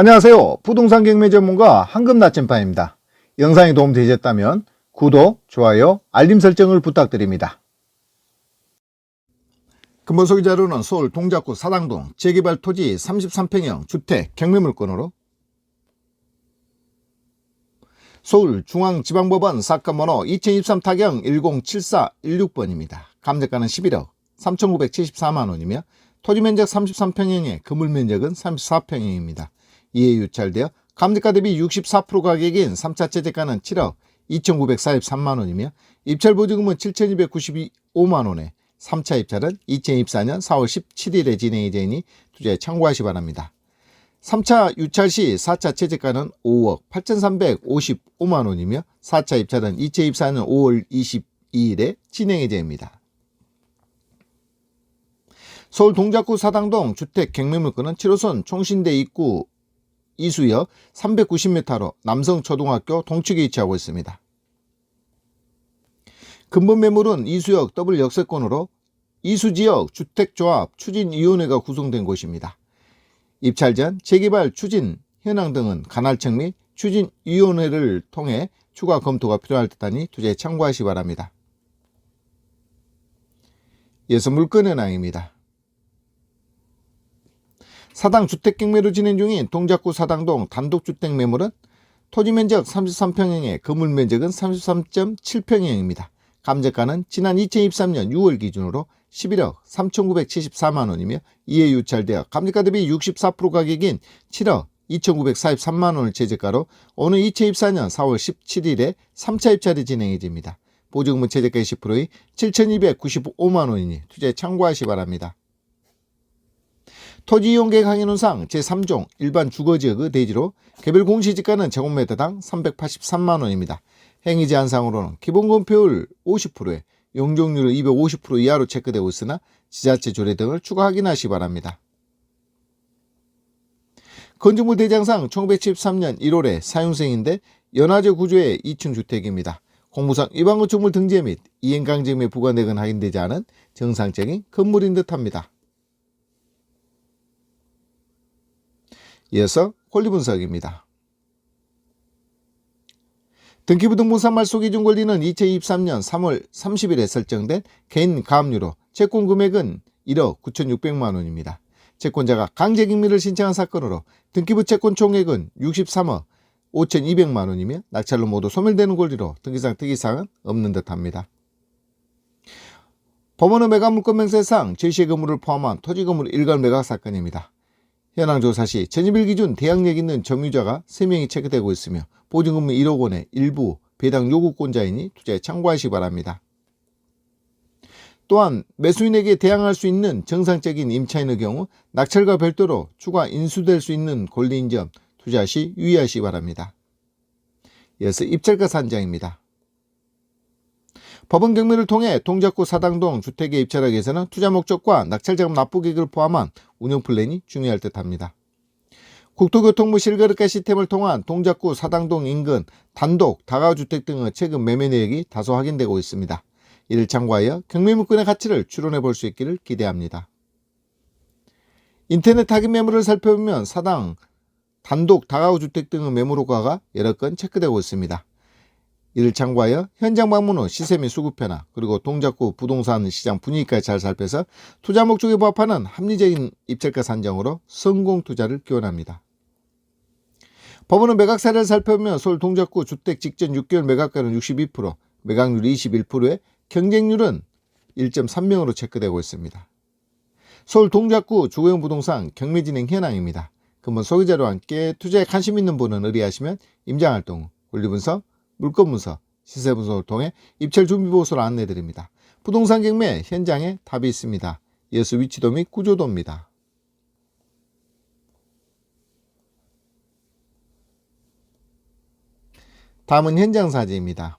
안녕하세요. 부동산 경매 전문가 황금 나침반입니다. 영상이 도움되셨다면 구독, 좋아요, 알림 설정을 부탁드립니다. 근본 소개 자료는 서울 동작구 사당동 재개발 토지 33평형 주택 경매 물건으로 서울 중앙지방법원 사건 번호 2023 타경 107416번입니다. 감정가는 11억 3,974만 원이며 토지 면적 33평형에 건물 면적은 34평형입니다. 이에 유찰되어 감정가 대비 64% 가격인 3차 채택가는 7억 2,943만원이며 입찰보증금은 7,295만원에 3차 입찰은 2024년 4월 17일에 진행이 되니 투자에 참고하시 바랍니다. 3차 유찰 시 4차 채택가는 5억 8,355만 원이며 4차 입찰은 2024년 5월 22일에 진행이 됩니다. 서울 동작구 사당동 주택 경매물건은 7호선 총신대 입구 이수역 390m로 남성초등학교 동측에 위치하고 있습니다. 근본 매물은 이수역 더블 역세권으로 이수지역 주택조합 추진위원회가 구성된 곳입니다. 입찰 전 재개발 추진 현황 등은 간할청 및 추진위원회를 통해 추가 검토가 필요할 듯하니 투자에 참고하시 기 바랍니다. 이어서 물건 현황입니다. 사당 주택 경매로 진행 중인 동작구 사당동 단독주택 매물은 토지 면적 33평형에 건물 면적은 33.7평형입니다. 감정가는 지난 2023년 6월 기준으로 11억 3,974만 원이며 이에 유찰되어 감정가 대비 64% 가격인 7억 2,943만 원을 최저가로 오늘 2024년 4월 17일에 3차 입찰이 진행이 됩니다. 보증금은 최저가 20%의 7,295만 원이니 투자에 참고하시 기 바랍니다. 토지 이용 계획 항해론상 제3종 일반 주거지역의 대지로 개별 공시지가는 제곱미터당 383만 원입니다. 행위 제한상으로는 기본건폐율 50%에 용적률을 250% 이하로 체크되고 있으나 지자체 조례 등을 추가 확인하시 기 바랍니다. 건축물 대장상 1973년 1월에 사용생인데 연화제 구조의 2층 주택입니다. 공무상 일반 건축물 등재 및 이행강제금에 부과내건 확인되지 않은 정상적인 건물인 듯합니다. 이어서 권리 분석입니다. 등기부등본상 말소 기준 권리는 2023년 3월 30일에 설정된 개인 가압류로 채권 금액은 1억 9,600만 원입니다. 채권자가 강제경미를 신청한 사건으로 등기부 채권 총액은 63억 5,200만 원이며 낙찰로 모두 소멸되는 권리로 등기상 특이사항은 없는 듯합니다. 법원의 매각 물권 명세상 제시의 건물을 포함한 토지 건물 일괄 매각 사건입니다. 현황 조사 시 전입일 기준 대항력 있는 점유자가 3명이 체크되고 있으며 보증금은 1억 원의 일부 배당 요구권자이니 투자에 참고하시기 바랍니다. 또한 매수인에게 대항할 수 있는 정상적인 임차인의 경우 낙찰과 별도로 추가 인수될 수 있는 권리인 점 투자 시 유의하시기 바랍니다. 이어서 입찰가 산정입니다. 법원 경매를 통해 동작구 사당동 주택에 입찰하기 위해서는 투자 목적과 낙찰자금 납부 계획을 포함한 운영 플랜이 중요할 듯합니다. 국토교통부 실거래가 시스템을 통한 동작구 사당동 인근 단독 다가주택 등의 최근 매매 내역이 다소 확인되고 있습니다. 이를 참고하여 경매물건의 가치를 추론해 볼 수 있기를 기대합니다. 인터넷 타깃 매물을 살펴보면 사당, 단독 다가구 주택 등의 매물 효과가 여러 건 체크되고 있습니다. 이를 참고하여 현장 방문 후 시세 및 수급 변화 그리고 동작구 부동산 시장 분위기까지 잘 살펴서 투자 목적에 부합하는 합리적인 입찰가 산정으로 성공 투자를 기원합니다. 법원은 매각 사례를 살펴보면 서울 동작구 주택 직전 6개월 매각가는 62%, 매각률 21%에 경쟁률은 1.3명으로 체크되고 있습니다. 서울 동작구 주거용 부동산 경매 진행 현황입니다. 근본 소개자료와 함께 투자에 관심 있는 분은 의뢰하시면 임장활동, 권리분석, 물건 분석, 시세 분석을 통해 입찰 준비 보고서를 안내 드립니다. 부동산 경매 현장에 답이 있습니다. 이어서 위치도 및 구조도입니다. 다음은 현장 사진입니다.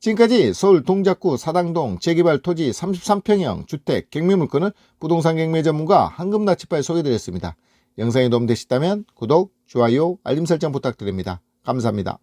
지금까지 서울 동작구 사당동 재개발 토지 33평형 주택 경매 물건을 부동산 경매 전문가 한금나치파에 소개드렸습니다. 영상이 도움되셨다면 구독, 좋아요, 알림 설정 부탁드립니다. 감사합니다.